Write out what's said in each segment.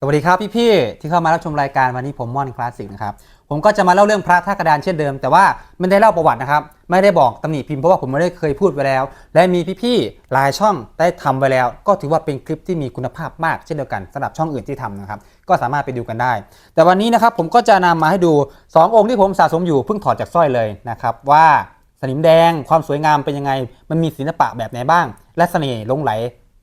สวัสดีครับพี่ๆที่เข้ามารับชมรายการวันนี้ผมม่อนคลาสสิกนะครับผมก็จะมาเล่าเรื่องพระท่ากระดานเช่นเดิม แต่ว่าไม่ได้เล่าประวัตินะครับ ไม่ได้บอกตำหนิพิมพ์เพราะว่าผมไม่ได้เคยพูดไว้แล้ว และมีพี่ๆหลายช่องได้ทำไว้แล้ว ก็ถือว่าเป็นคลิปที่มีคุณภาพมากเช่นเดียวกันสำหรับช่องอื่นที่ทำนะครับก็สามารถไปดูกันได้ แต่วันนี้นะครับผมก็จะนำมาให้ดู 2 องค์ที่ผมสะสมอยู่เพิ่งถอดจากสร้อยเลยนะครับว่าสนิมแดงความสวยงามเป็นยังไง มันมีศิลปะแบบไหนบ้าง และเสน่ห์ลงไหล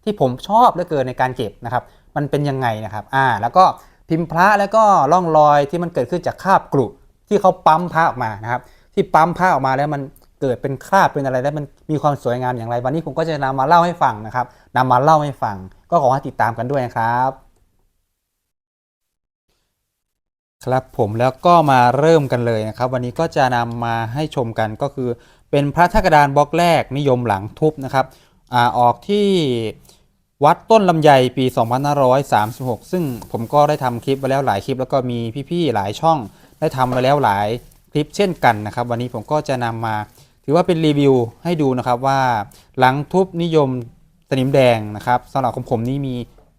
ที่ผมชอบเหลือเกินในการเก็บนะครับ มันเป็นยังไงนะครับอ่าแล้วก็พิมพ์พระแล้วก็ร่องรอยที่มันเกิดขึ้นจากคราบกรุที่เขาปั๊มพระออกมานะครับ ที่ปั๊มพระออกมาแล้วมันเกิดเป็นคราบเป็นอะไรแล้วมันมีความสวยงามอย่างไร วันนี้ผมก็จะนำมาเล่าให้ฟังนะครับนำมาเล่าให้ฟัง ก็ขอให้ติดตามกันด้วยนะครับ ครับผมแล้วก็มาเริ่มกันเลยนะครับ วันนี้ก็จะนำมาให้ชมกันก็คือ เป็นพระธาตุกระดานบล็อกแรกนิยมหลังทุบนะครับอ่าออกที่ วัดต้นลำไยปี 2536 ซึ่งผมก็ได้ทำคลิปไปแล้วหลายคลิป แล้วก็มีพี่ๆหลายช่อง ได้ทำไปแล้วหลายคลิปเช่นกันนะครับ วันนี้ผมก็จะนำมา ถือว่าเป็นรีวิวให้ดูนะครับว่าหลังทุบนิยมสนิมแดงนะครับสำหรับของผมนี่มี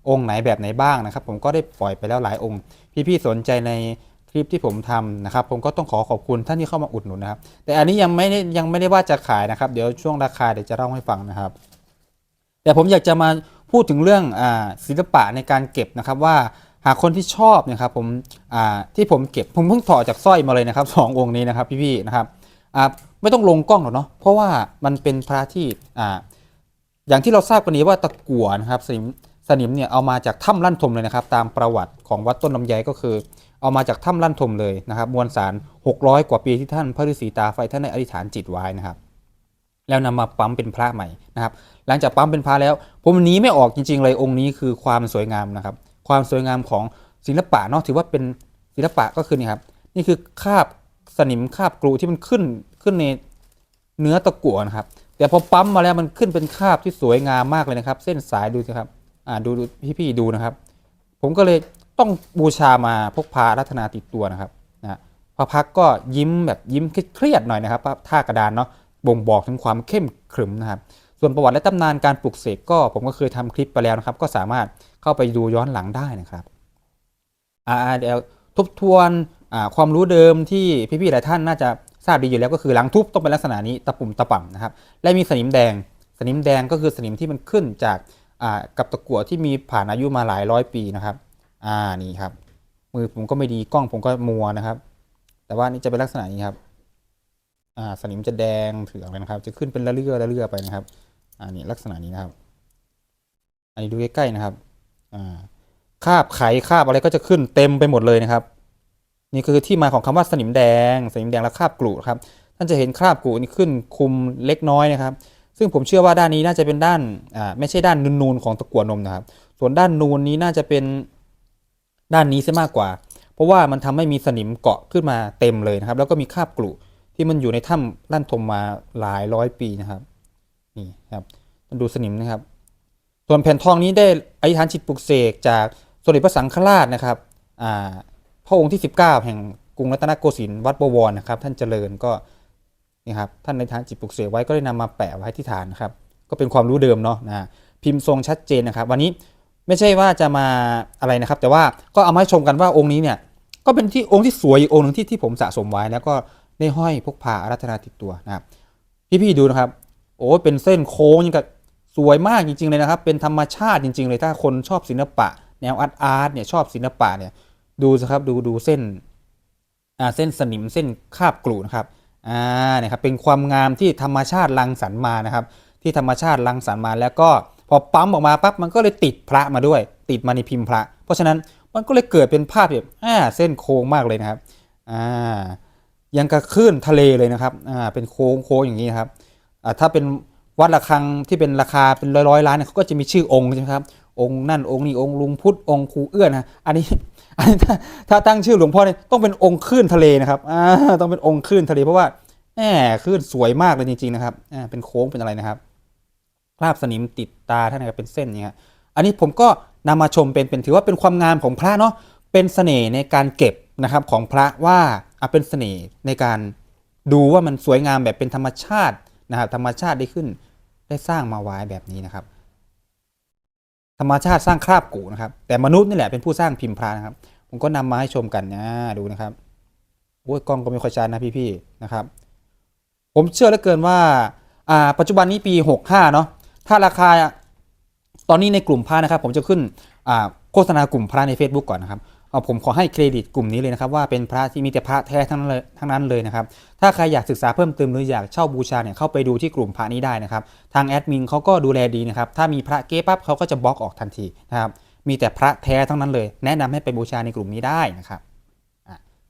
องค์ไหนแบบไหนบ้างนะครับ ผมก็ได้ปล่อยไปแล้วหลายองค์ พี่ๆสนใจในคลิปที่ผมทำนะครับ ผมก็ต้องขอขอบคุณท่านที่เข้ามาอุดหนุนนะครับ แต่อันนี้ยังไม่ได้ยังไม่ได้ว่าจะขายนะครับ เดี๋ยวช่วงราคาเดี๋ยวจะเล่าให้ฟังนะครับ แต่ผมอยากจะมา พูดถึงเรื่องอศิลปะในการเก็บนะครับว่าหากคนที่ชอบเนะครับผมที่ผมเก็บผมเพิ่งถอดจากสร้อยมาเลยนะครับสององค์นี้นะครับพี่ๆนะครับไม่ต้องลงกล้องหรอกเนาะเพราะว่ามันเป็นพระที่ออย่างที่เราทราบกันนี้ว่าตะกั่วนะครับสนิมสนิมเนี่ยเอามาจากถ้ำลั่นทมเลยนะครับ ตามประวัติของวัดต้นลำไยก็คือ เอามาจากถ้ำลั่นทมเลยนะครับ มวลสาร 600 กว่าปีที่ท่านพระฤาษีตาไฟท่านได้อธิษฐานจิตไว้นะครับ แล้วนำมาปั๊มเป็นพระใหม่นะครับ หลังจากปั๊มเป็นพระแล้ว ผมหนีไม่ออกจริง ๆ เลยองค์นี้คือความสวยงามนะครับ ความสวยงามของศิลปะเนาะถือว่าเป็นศิลปะก็คือนี่ครับนี่คือคาบสนิมคาบกรูที่มันขึ้นขึ้นในเนื้อตะกั่วนะครับ แต่พอปั๊มมาแล้วมันขึ้นเป็นคาบที่สวยงามมากเลยนะครับ เส้นสายดูสิครับอ่าดูดูพี่ๆดูนะครับ ผมก็เลยต้องบูชามาพกพารัตนาติดตัวนะครับนะพระพักก็ยิ้มแบบยิ้มเครียดหน่อยนะครับท่ากระดานเนาะ บ่งบอกถึงความเข้มขรึมนะครับ ส่วนประวัติและตำนานการปลุกเสกก็ผมก็เคยทำคลิปไปแล้วนะครับ ก็สามารถเข้าไปดูย้อนหลังได้นะครับอ่าเดี๋ยวทบทวนความรู้เดิมที่พี่ๆหลายท่านน่าจะทราบดีอยู่แล้วก็คือหลังทุบต้องเป็นลักษณะนี้ตะปุ่มตะป่ำนะครับ และมีสนิมแดง สนิมแดงก็คือสนิมที่มันขึ้นจากกับตะกั่วที่มีผ่านอายุมาหลายร้อยปีนะครับอ่านี่ครับมือผมก็ไม่ดีกล้องผมก็มัวนะครับ แต่ว่านี่จะเป็นลักษณะนี้ครับ สนิมจะแดงเถืองเลยนะครับ จะขึ้นเป็นละเลื่อละเลื่อไปนะครับอ่านี่ลักษณะนี้นะครับ อันนี้ดูใกล้ๆนะครับอ่าคาบไขคาบอะไรก็จะขึ้นเต็มไปหมดเลยนะครับ นี่คือที่มาของคำว่าสนิมแดง สนิมแดงและคาบกรุครับท่านจะเห็นคราบกรุนี่ขึ้นคุมเล็กน้อยนะครับ ซึ่งผมเชื่อว่าด้านนี้น่าจะเป็นด้านอ่าไม่ใช่ด้านนูนๆของตะกั่วนมนะครับ ส่วนด้านนูนนี้น่าจะเป็นด้านนี้ซะมากกว่า เพราะว่ามันทำให้มีสนิมเกาะขึ้นมาเต็มเลยนะครับ แล้วก็มีคราบกรุ ที่มันอยู่ในถ้ำลั่นทมมาหลายร้อยปีนะครับนี่ครับมันดูสนิมนะครับ ส่วนแผ่นทองนี้ได้อธิษฐานจิตปลุกเสกจากสมเด็จพระสังฆราชนะครับอ่าพระองค์ที่ 19 แห่งกรุงรัตนโกสินทร์วัดบวรนะครับ ท่านเจริญก็นี่ครับท่านในทานจิตปลุกเสกไว้ก็ได้นำมาแปะไว้ที่ฐานนะครับ ก็เป็นความรู้เดิมเนาะนะพิมพ์ทรงชัดเจนนะครับ วันนี้ไม่ใช่ว่าจะมาอะไรนะครับ แต่ว่าก็เอามาให้ชมกันว่าองค์นี้เนี่ยก็เป็นที่องค์ที่สวยอีกองค์หนึ่งที่ที่ผมสะสมไว้แล้วก็ ได้ห้อยพกพาอารัตนาติดตัวนะครับ พี่ๆดูนะครับ โอ้เป็นเส้นโค้งยังกับสวยมากจริง ๆเลยนะครับ เป็นธรรมชาติจริง ๆ เลยถ้าคนชอบศิลปะ แนวอาร์ตอาร์ตเนี่ยชอบศิลปะเนี่ยดูสิครับดูดูเส้นอ่าเส้นสนิมเส้นคาบกรูนะครับอ่าเนี่ยครับเป็นความงามที่ธรรมชาติรังสรรค์มานะครับ ที่ธรรมชาติรังสรรค์มาแล้วก็พอปั๊มออกมาปั๊บมันก็เลยติดพระมาด้วย ติดมาในพิมพ์พระ เพราะฉะนั้นมันก็เลยเกิดเป็นภาพแบบอ่าเส้นโค้งมากเลยนะครับอ่า ยังกระคลื่นทะเลเลยนะครับอ่าเป็นโค้งโค้งอย่างนี้นครับอ่าถ้าเป็นวัดระฆังที่เป็นราคาเป็นร้อยร้อยล้านเนี่ยเขาก็จะมีชื่อองค์ใช่ไหมครับองค์นั่นองค์นี้องค์ลุงพุทธองค์ครูเอื้อนะอันนี้อันนี้ถ้าถ้าตั้งชื่อหลวงพ่อเนี่ยต้องเป็นองค์คลื่นทะเลนะครับอ่าต้องเป็นองค์คลื่นทะเลเพราะว่าแหมคลื่นสวยมากเลยจริงๆนะครับอ่าเป็นโค้งเป็นอะไรนะครับคราบสนิมติดตาท่านนะครับเป็นเส้นอย่างเงี้ยอันนี้ผมก็นำมาชมเป็นเป็นถือว่าเป็นความงามของพระเนาะเป็นเสน่ห์ในการเก็บ นะครับของพระว่าอะเป็นเสน่ห์ในการดูว่ามันสวยงามแบบเป็นธรรมชาตินะครับธรรมชาติได้ขึ้นได้สร้างมาไว้แบบนี้นะครับ ธรรมชาติสร้างคราบกูนะครับ แต่มนุษย์นี่แหละเป็นผู้สร้างพิมพ์พระนะครับ ผมก็นำมาให้ชมกันนะดูนะครับโอ้ยกล้องก็ไม่ค่อยชัดนะพี่ๆนะครับ ผมเชื่อเหลือเกินว่าอ่าปัจจุบันนี้ปี 65เนาะถ้าราคาตอนนี้ในกลุ่มพระนะครับ ผมจะขึ้นอ่าโฆษณากลุ่มพระใน Facebook ก่อนนะครับ ผมขอให้เครดิตกลุ่มนี้เลยนะครับ ว่าเป็นพระที่มีแต่พระแท้ทั้งนั้นเลยทั้งนั้นเลยนะครับ ถ้าใครอยากศึกษาเพิ่มเติมหรืออยากเช่าบูชาเนี่ยเข้าไปดูที่กลุ่มพระนี้ได้นะครับ ทางแอดมินเขาก็ดูแลดีนะครับ ถ้ามีพระเก๊ปั๊บเขาก็จะบล็อกออกทันทีนะครับ มีแต่พระแท้ทั้งนั้นเลย แนะนำให้ไปบูชาในกลุ่มนี้ได้นะครับ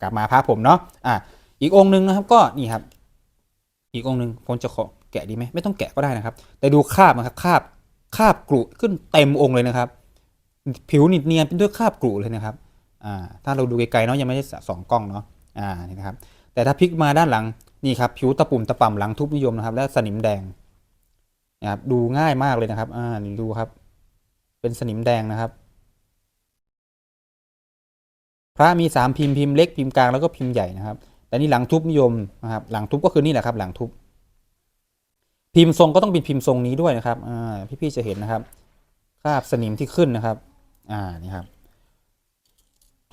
กลับมาพระผมเนาะอะอีกองค์หนึ่งนะครับก็นี่ครับ อีกองค์หนึ่งผมจะขอแกะดีไหมไม่ต้องแกะก็ได้นะครับ แต่ดูคราบนะครับคราบคราบกรุขึ้นเต็มองค์เลยนะครับ ผิวนิดเนียนเป็นด้วยคราบกรุเลยนะครับ ถ้าเราดูไกลๆเนาะยังไม่ได้สองกล้องเนาะอ่านี่นะครับแต่ถ้าพลิกมาด้านหลังนี่ครับผิวตะปุ่มตะป่ำหลังทุบนิยมนะครับ และสนิมแดงนะครับดูง่ายมากเลยนะครับอ่านี่ดูครับ เป็นสนิมแดงนะครับ พระมีสามพิมพ์พิมพ์เล็กพิมพ์กลางแล้วก็พิมพ์ใหญ่นะครับ แต่นี่หลังทุบนิยมนะครับ หลังทุบก็คือนี่แหละครับ หลังทุบพิมพ์ทรงก็ต้องเป็นพิมพ์ทรงนี้ด้วยนะครับอ่าพี่ๆจะเห็นนะครับคราบสนิมที่ขึ้นนะครับ อ่านี่ครับ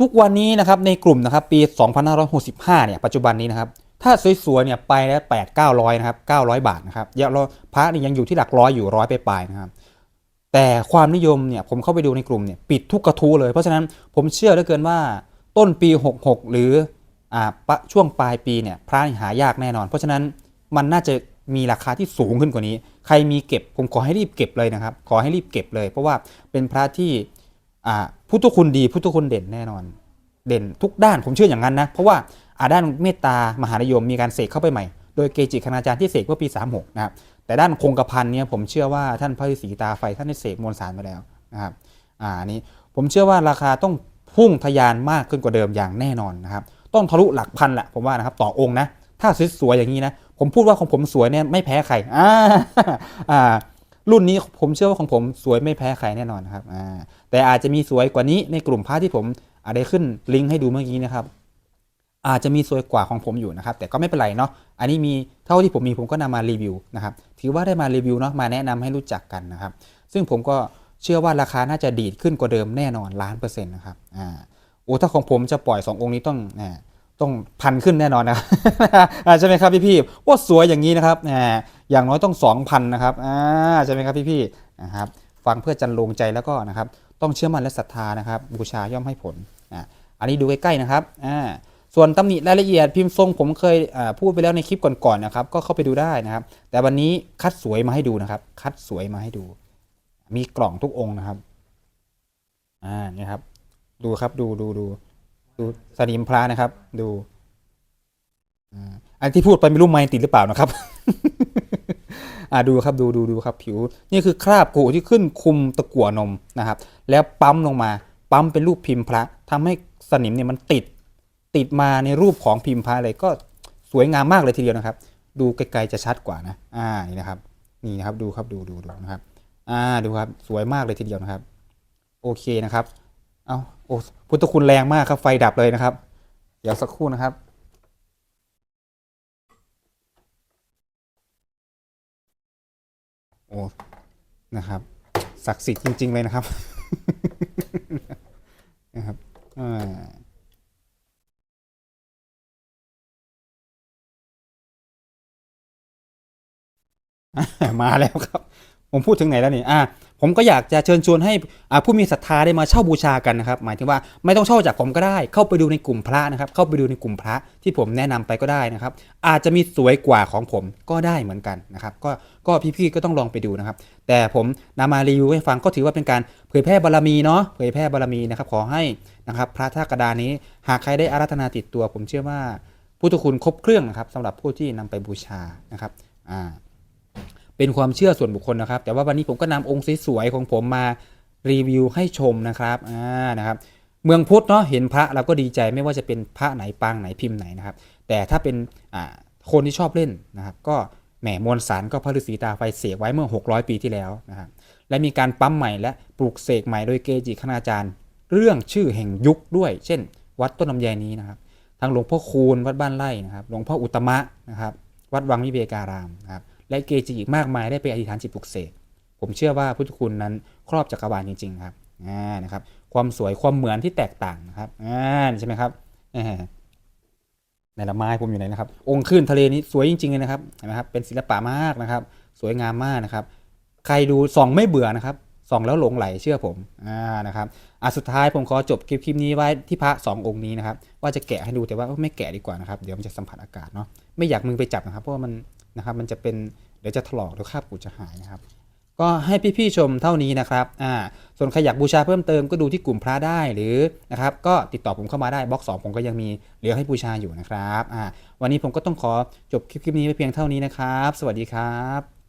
ทุกวันนี้นะครับในกลุ่มนะครับปี 2565 เนี่ยปัจจุบันนี้นะครับถ้าสวยๆเนี่ยไปแล้ว8 900นะครับ900บาทนะครับยาพระนี่ยังอยู่ที่หลักร้อยอยู่ร้อยไปปลายนะครับแต่ความนิยมเนี่ยผมเข้าไปดูในกลุ่มเนี่ยปิดทุกกระทู้เลย เพราะฉะนั้นผมเชื่อเหลือเกินว่าต้นปี 66 หรืออ่าช่วงปลายปีเนี่ยพระหายากแน่นอน เพราะฉะนั้นมันน่าจะมีราคาที่สูงขึ้นกว่านี้ ใครมีเก็บผมขอให้รีบเก็บเลยนะครับ ขอให้รีบเก็บเลย เพราะว่าเป็นพระที่ พุทธคุณดีพุทธคุณเด่นแน่นอน เด่นทุกด้านผมเชื่ออย่างนั้นนะ เพราะว่าอาด้านเมตตามหานิยมมีการเสกเข้าไปใหม่ โดยเกจิคณาจารย์ที่เสกเมื่อปี 36 นะครับ แต่ด้านคงกระพันเนี่ยผมเชื่อว่าท่านพระฤาษีตาไฟท่านได้เสกมวลสารมาแล้วนะครับอ่าอันนี้ผมเชื่อว่าราคาต้องพุ่งทะยานมากขึ้นกว่าเดิมอย่างแน่นอนนะครับต้องทะลุหลักพันแหละผมว่านะครับต่อองค์นะถ้าสวยๆอย่างนี้นะผมพูดว่าของผมสวยเนี่ยไม่แพ้ใครอ่าอ่า รุ่นนี้ผมเชื่อว่าของผมสวยไม่แพ้ใครแน่นอนครับอ่าแต่อาจจะมีสวยกว่านี้ในกลุ่มพระที่ผมอาจได้ขึ้นลิงก์ให้ดูเมื่อกี้นะครับ อาจจะมีสวยกว่าของผมอยู่นะครับ แต่ก็ไม่เป็นไรเนาะอันนี้มีเท่าที่ผมมีผมก็นำมารีวิวนะครับถือว่าได้มารีวิวเนาะมาแนะนำให้รู้จักกันนะครับ ซึ่งผมก็เชื่อว่าราคาน่าจะดีดขึ้นกว่าเดิมแน่นอนล้านเปอร์เซ็นต์นะครับอ่าโอ้ถ้าของผมจะปล่อย 2 องค์นี้ต้องอ่าต้องพันขึ้นแน่นอนนะใช่ไหมครับพี่ๆว่าสวยอย่างนี้นะครับอ่า อย่างน้อยต้อง 2,000 นะครับอ่าใช่ไหมครับพี่ๆนะครับฟังเพื่อจันลงใจแล้วก็นะครับ ต้องเชื่อมั่นและศรัทธานะครับ บูชาย่อมให้ผลอ่าอันนี้ดูใกล้ๆนะครับอ่าส่วนตำหนิรายละเอียดพิมพ์ทรงผมเคยอ่าพูดไปแล้วในคลิปก่อนๆนะครับ ก็เข้าไปดูได้นะครับ แต่วันนี้คัดสวยมาให้ดูนะครับ คัดสวยมาให้ดู มีกล่องทุกองค์นะครับอ่านี่ครับ ดูครับดูดูดูดูสนิมพระนะครับ ดูอ่าอันที่พูดไปไม่รู้ไม้ติดหรือเปล่านะครับ อ่าดูครับดูดูดูครับผิว นี่คือคราบกูที่ขึ้นคุมตะกั่วนมนะครับ แล้วปั๊มลงมา ปั๊มเป็นรูปพิมพ์พระทำให้สนิมเนี่ยมันติด ติดมาในรูปของพิมพ์พระเลยก็สวยงามมากเลยทีเดียวนะครับ ดูไกลๆจะชัดกว่านะอ่านี่นะครับ นี่นะครับดูครับดูดูดูนะครับอ่าดูครับสวยมากเลยทีเดียวนะครับ โอเคนะครับ เอาโอ้พุทธคุณแรงมากครับไฟดับเลยนะครับ เดี๋ยวสักครู่นะครับ โอ้นะครับศักดิ์สิทธิ์จริง ๆ เลยนะครับนะครับอ่ามาแล้วครับ ผมพูดถึงไหนแล้วนี่อ่า ผมก็อยากจะเชิญชวนให้ผู้มีศรัทธาได้มาเช่าบูชากันนะครับ หมายถึงว่าไม่ต้องเช่าจากผมก็ได้ เข้าไปดูในกลุ่มพระนะครับ เข้าไปดูในกลุ่มพระที่ผมแนะนำไปก็ได้นะครับ อาจจะมีสวยกว่าของผมก็ได้เหมือนกันนะครับ ก็ก็พี่ๆก็ต้องลองไปดูนะครับ แต่ผมนำมารีวิวให้ฟังก็ถือว่าเป็นการเผยแพร่บารมีเนาะเผยแพร่บารมีนะครับ ขอให้นะครับ พระท่ากระดานนี้ หากใครได้อาราธนาติดตัว ผมเชื่อว่าพุทธคุณครบเครื่องนะครับสำหรับผู้ที่นำไปบูชานะครับอ่า เป็นความเชื่อส่วนบุคคลนะครับ แต่ว่าวันนี้ผมก็นำองค์สวยๆของผมมารีวิวให้ชมนะครับอ่านะครับ เมืองพุทธเนาะเห็นพระเราก็ดีใจไม่ว่าจะเป็นพระไหนปางไหนพิมพ์ไหนนะครับ แต่ถ้าเป็นอ่าคนที่ชอบเล่นนะครับ ก็แหมมวลสารก็พระฤาษีตาไฟเสกไว้เมื่อ 600 ปีที่แล้วนะครับและมีการปั๊มใหม่และปลูกเสกใหม่โดยเกจิคณาจารย์ เรื่องชื่อแห่งยุคด้วย เช่น วัดต้นลำไยนี้นะครับทั้งหลวงพ่อคูณวัดบ้านไร่นะครับ หลวงพ่ออุตตมะนะครับ วัดวังวิเวการามนะครับ และเกจิอีกมากมายได้ไปอธิษฐานจิตปลุกเสกผมเชื่อว่าพุทธคุณนั้นครอบจักรวาลจริง ๆ ครับอ่านะครับ ความสวยความเหมือนที่แตกต่างนะครับอ่าใช่ไหมครับในละไม้ผมอยู่ไหนนะครับ องค์ขึ้นทะเลนี้สวยจริงๆเลยนะครับเห็นไหมครับเป็นศิลปะมากนะครับ สวยงามมากนะครับ ใครดูส่องไม่เบื่อนะครับส่องแล้วหลงไหลเชื่อผมอ่านะครับอะสุดท้ายผมขอจบคลิปคลิปนี้ไว้ที่พระสององค์นี้นะครับ ว่าจะแกะให้ดูแต่ว่าไม่แกะดีกว่านะครับ เดี๋ยวมันจะสัมผัสอากาศเนาะไม่อยากมือไปจับนะครับ เพราะว่ามัน นะครับ มันจะเป็นเดี๋ยวจะถลอกเดี๋ยวคาบกูจะหายนะครับ ก็ให้พี่ๆชมเท่านี้นะครับอ่าส่วนใครอยากบูชาเพิ่มเติมก็ดูที่กลุ่มพระได้หรือนะครับก็ติดต่อผมเข้ามาได้บล็อกสองผมก็ยังมีเหลือให้บูชาอยู่นะครับอ่าวันนี้ผมก็ต้องขอจบคลิปนี้ไปเพียงเท่านี้นะครับ สวัสดีครับ